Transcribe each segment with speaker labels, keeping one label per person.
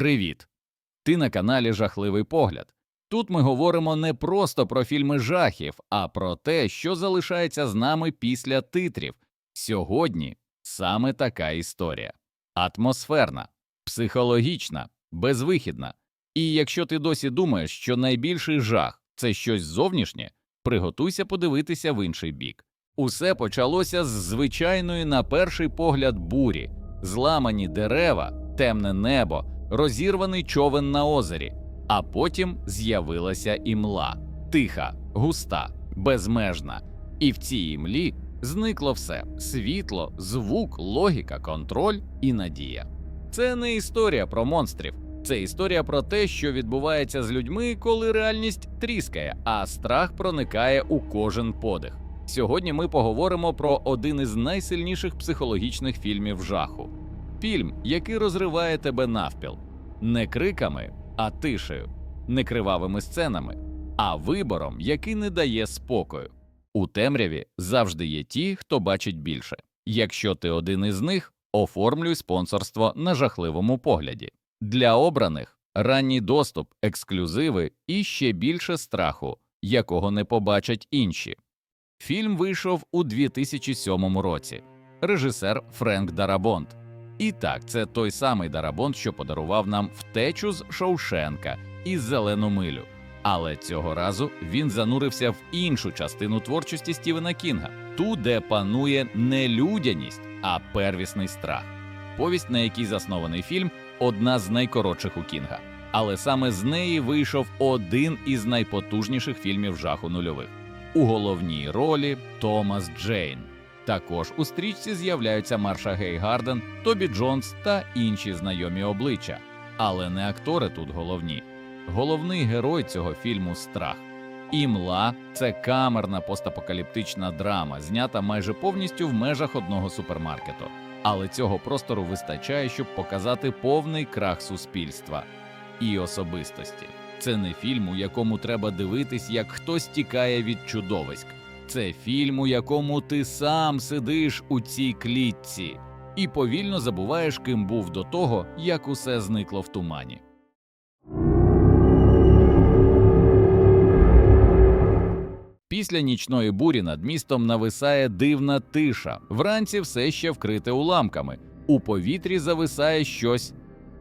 Speaker 1: Привіт! Ти на каналі Жахливий погляд. Тут ми говоримо не просто про фільми жахів, а про те, що залишається з нами після титрів. Сьогодні саме така історія атмосферна, психологічна, безвихідна. І якщо ти досі думаєш, що найбільший жах це щось зовнішнє, приготуйся подивитися в інший бік. Усе почалося з звичайної, на перший погляд, бурі, зламані дерева, темне небо, розірваний човен на озері, а потім з'явилася імла, тиха, густа, безмежна, і в цій імлі зникло все світло, звук, логіка, контроль і надія. Це не історія про монстрів, це історія про те, що відбувається з людьми, коли реальність тріскає, а страх проникає у кожен подих. Сьогодні ми поговоримо про один із найсильніших психологічних фільмів жаху. Фільм, який розриває тебе навпіл, не криками, а тишею, не кривавими сценами, а вибором, який не дає спокою. У темряві завжди є ті, хто бачить більше. Якщо ти один із них, оформлюй спонсорство на жахливому погляді. Для обраних ранній доступ, ексклюзиви і ще більше страху, якого не побачать інші. Фільм вийшов у 2007 році. Режисер Френк Дарабонт. І так, це той самий Дарабонт, що подарував нам втечу з Шоушенка і зелену милю. Але цього разу він занурився в іншу частину творчості Стівена Кінга, ту, де панує не людяність, а первісний страх. Повість, на якій заснований фільм, одна з найкоротших у Кінга. Але саме з неї вийшов один із найпотужніших фільмів жаху нульових. У головній ролі Томас Джейн. Також у стрічці з'являються Марша Гей Гарден, Тобі Джонс та інші знайомі обличчя. Але не актори тут головні. Головний герой цього фільму страх. Імла це камерна постапокаліптична драма, знята майже повністю в межах одного супермаркету. Але цього простору вистачає, щоб показати повний крах суспільства і особистості. Це не фільм, у якому треба дивитись, як хтось тікає від чудовиськ. Це фільм, у якому ти сам сидиш у цій клітці і повільно забуваєш, ким був до того, як усе зникло в тумані. Після нічної бурі над містом нависає дивна тиша. Вранці все ще вкрите уламками. У повітрі зависає щось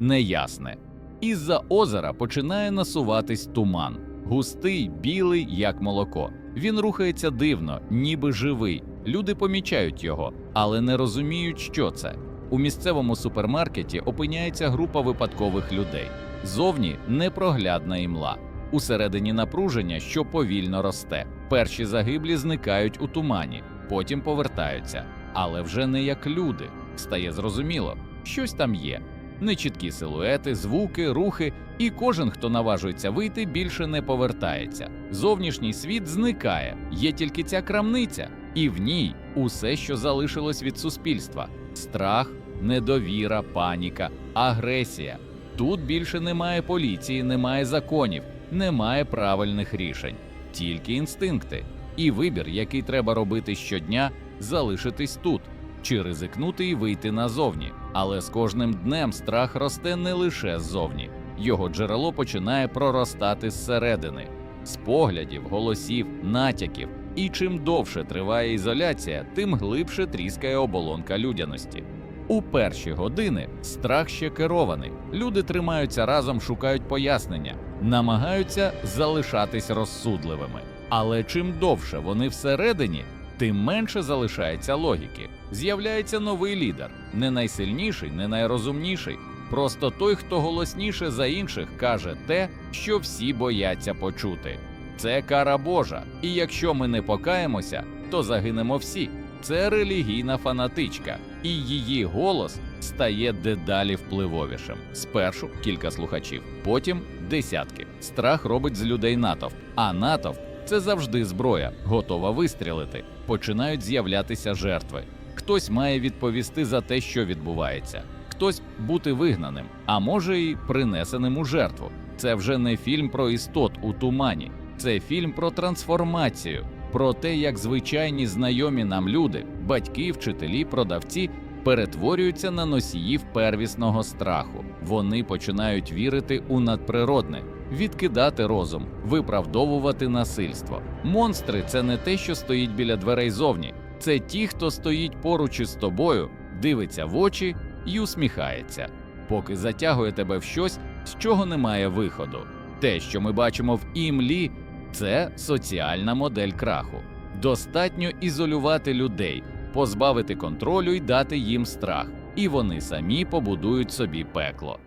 Speaker 1: неясне. Із-за озера починає насуватись туман, густий, білий, як молоко. Він рухається дивно, ніби живий. Люди помічають його, але не розуміють, що це. У місцевому супермаркеті опиняється група випадкових людей. Зовні непроглядна імла. Усередині напруження, що повільно росте. Перші загиблі зникають у тумані, потім повертаються, але вже не як люди. Стає зрозуміло, щось там є. Нечіткі силуети, звуки, рухи, і кожен, хто наважується вийти, більше не повертається. Зовнішній світ зникає, є тільки ця крамниця, і в ній усе, що залишилось від суспільства: страх, недовіра, паніка, агресія. Тут більше немає поліції, немає законів, немає правильних рішень, тільки інстинкти і вибір, який треба робити щодня, залишитись тут чи ризикнути і вийти назовні. Але з кожним днем страх росте не лише ззовні, його джерело починає проростати зсередини, з поглядів, голосів, натяків. І чим довше триває ізоляція, тим глибше тріскає оболонка людяності. У перші години страх ще керований. Люди тримаються разом, шукають пояснення, намагаються залишатись розсудливими. Але чим довше вони всередині, тим менше залишається логіки. З'являється новий лідер, не найсильніший, не найрозумніший. Просто той, хто голосніше за інших, каже те, що всі бояться почути. Це кара Божа, і якщо ми не покаємося, то загинемо всі. Це релігійна фанатичка, і її голос стає дедалі впливовішим. Спершу кілька слухачів, потім десятки. Страх робить з людей натовп, а натовп це завжди зброя, готова вистрілити. Починають з'являтися жертви. Хтось має відповісти за те, що відбувається, хтось бути вигнаним, а може й принесеним у жертву. Це вже не фільм про істот у тумані, це фільм про трансформацію, про те, як звичайні знайомі нам люди, батьки, вчителі, продавці перетворюються на носіїв первісного страху. Вони починають вірити у надприродне, відкидати розум, виправдовувати насильство. Монстри це не те, що стоїть біля дверей зовні, це ті, хто стоїть поруч із тобою, дивиться в очі і усміхається, поки затягує тебе в щось, з чого немає виходу. Те, що ми бачимо в імлі, це соціальна модель краху. Достатньо ізолювати людей, позбавити контролю і дати їм страх, і вони самі побудують собі пекло.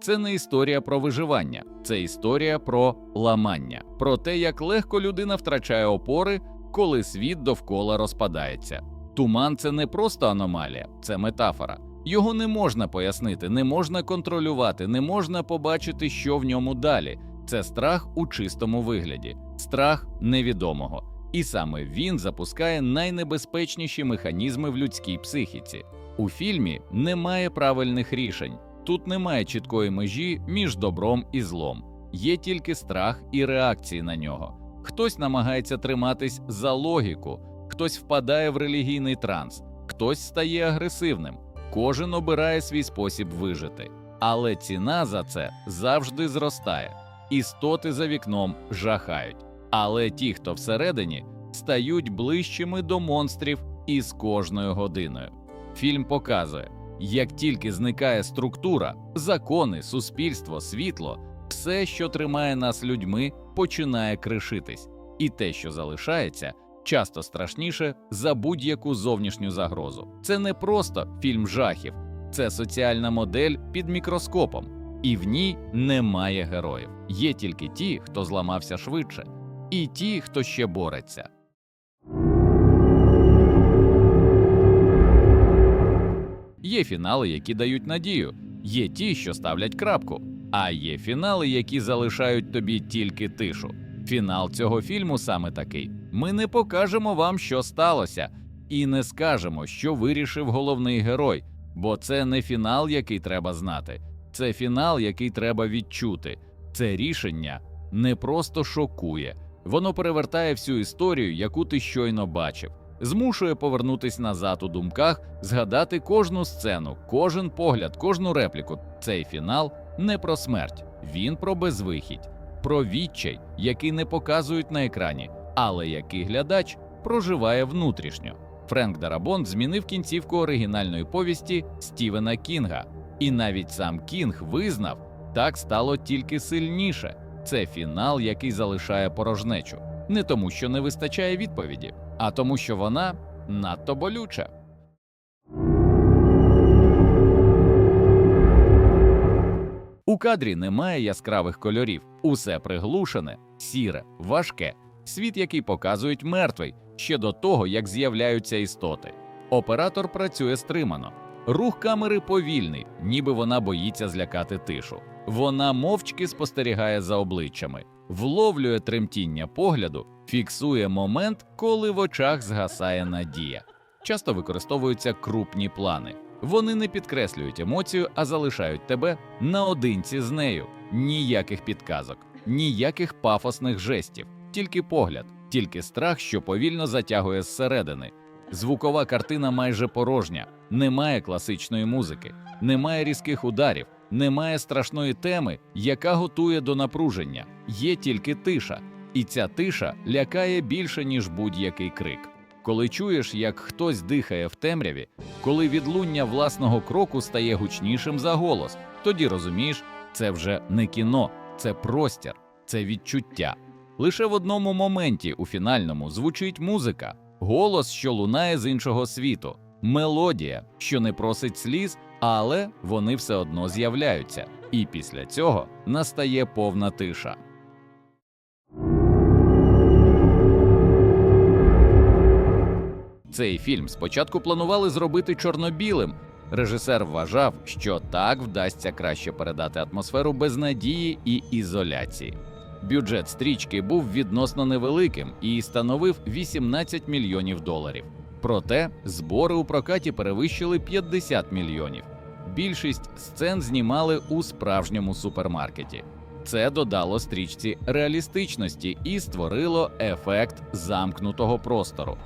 Speaker 1: Це не історія про виживання, це історія про ламання, про те, як легко людина втрачає опори, коли світ довкола розпадається. Туман це не просто аномалія, це метафора. Його не можна пояснити, не можна контролювати, не можна побачити, що в ньому далі. Це страх у чистому вигляді, страх невідомого. І саме він запускає найнебезпечніші механізми в людській психіці. У фільмі немає правильних рішень, тут немає чіткої межі між добром і злом, є тільки страх і реакції на нього. Хтось намагається триматись за логіку, хтось впадає в релігійний транс, хтось стає агресивним, кожен обирає свій спосіб вижити. Але ціна за це завжди зростає. Істоти за вікном жахають. Але ті, хто всередині, стають ближчими до монстрів із кожною годиною. Фільм показує, як тільки зникає структура, закони, суспільство, світло, все, що тримає нас людьми, починає кришитись, і те, що залишається, часто страшніше за будь-яку зовнішню загрозу. Це не просто фільм жахів, це соціальна модель під мікроскопом, і в ній немає героїв. Є тільки ті, хто зламався швидше, і ті, хто ще бореться. Є фінали, які дають надію, є ті, що ставлять крапку, а є фінали, які залишають тобі тільки тишу. Фінал цього фільму саме такий: ми не покажемо вам, що сталося, і не скажемо, що вирішив головний герой, бо це не фінал, який треба знати, це фінал, який треба відчути. Це рішення не просто шокує, воно перевертає всю історію, яку ти щойно бачив, змушує повернутись назад у думках, згадати кожну сцену, кожен погляд, кожну репліку. Цей фінал не про смерть, він про безвихідь, про відчай, який не показують на екрані, але який глядач проживає внутрішньо. Френк Дарабонт змінив кінцівку оригінальної повісті Стівена Кінга, і навіть сам Кінг визнав, так стало тільки сильніше. Це фінал, який залишає порожнечу, не тому, що не вистачає відповіді, а тому, що вона надто болюча. У кадрі немає яскравих кольорів, усе приглушене, сіре, важке, світ, який показують мертвий ще до того, як з'являються істоти. Оператор працює стримано. Рух камери повільний, ніби вона боїться злякати тишу. Вона мовчки спостерігає за обличчями, вловлює тремтіння погляду, фіксує момент, коли в очах згасає надія. Часто використовуються крупні плани. Вони не підкреслюють емоцію, а залишають тебе наодинці з нею. Ніяких підказок, ніяких пафосних жестів, тільки погляд, тільки страх, що повільно затягує зсередини. Звукова картина майже порожня, немає класичної музики, немає різких ударів, немає страшної теми, яка готує до напруження. Є тільки тиша, і ця тиша лякає більше, ніж будь-який крик. Коли чуєш, як хтось дихає в темряві, коли відлуння власного кроку стає гучнішим за голос, тоді розумієш, це вже не кіно, це простір, це відчуття. Лише в одному моменті у фінальному звучить музика, голос, що лунає з іншого світу, мелодія, що не просить сліз, але вони все одно з'являються, і після цього настає повна тиша. Цей фільм спочатку планували зробити чорно-білим. Режисер вважав, що так вдасться краще передати атмосферу безнадії і ізоляції. Бюджет стрічки був відносно невеликим і становив 18 мільйонів доларів. Проте збори у прокаті перевищили 50 мільйонів. Більшість сцен знімали у справжньому супермаркеті. Це додало стрічці реалістичності і створило ефект замкнутого простору.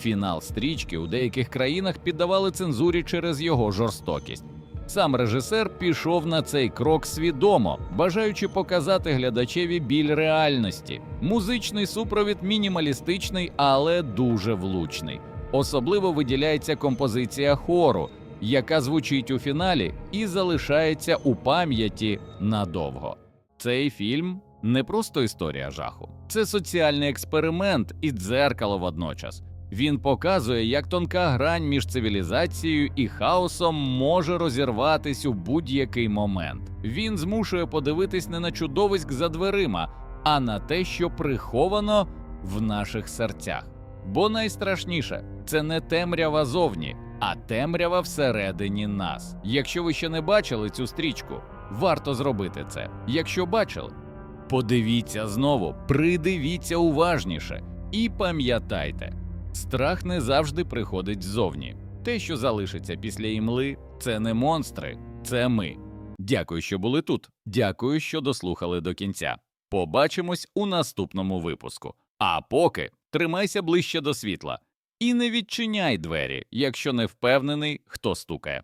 Speaker 1: Фінал стрічки у деяких країнах піддавали цензурі через його жорстокість. Сам режисер пішов на цей крок свідомо, бажаючи показати глядачеві біль реальності. Музичний супровід мінімалістичний, але дуже влучний. Особливо виділяється композиція хору, яка звучить у фіналі і залишається у пам'яті надовго. Цей фільм не просто історія жаху, це соціальний експеримент і дзеркало водночас. Він показує, як тонка грань між цивілізацією і хаосом може розірватись у будь-який момент. Він змушує подивитись не на чудовиськ за дверима, а на те, що приховано в наших серцях. Бо найстрашніше це не темрява зовні, а темрява всередині нас. Якщо ви ще не бачили цю стрічку, варто зробити це. Якщо бачили, подивіться знову, придивіться уважніше і пам'ятайте. Страх не завжди приходить ззовні. Те, що залишиться після імли, це не монстри, це ми. Дякую, що були тут. Дякую, що дослухали до кінця. Побачимось у наступному випуску. А поки тримайся ближче до світла і не відчиняй двері, якщо не впевнений, хто стукає.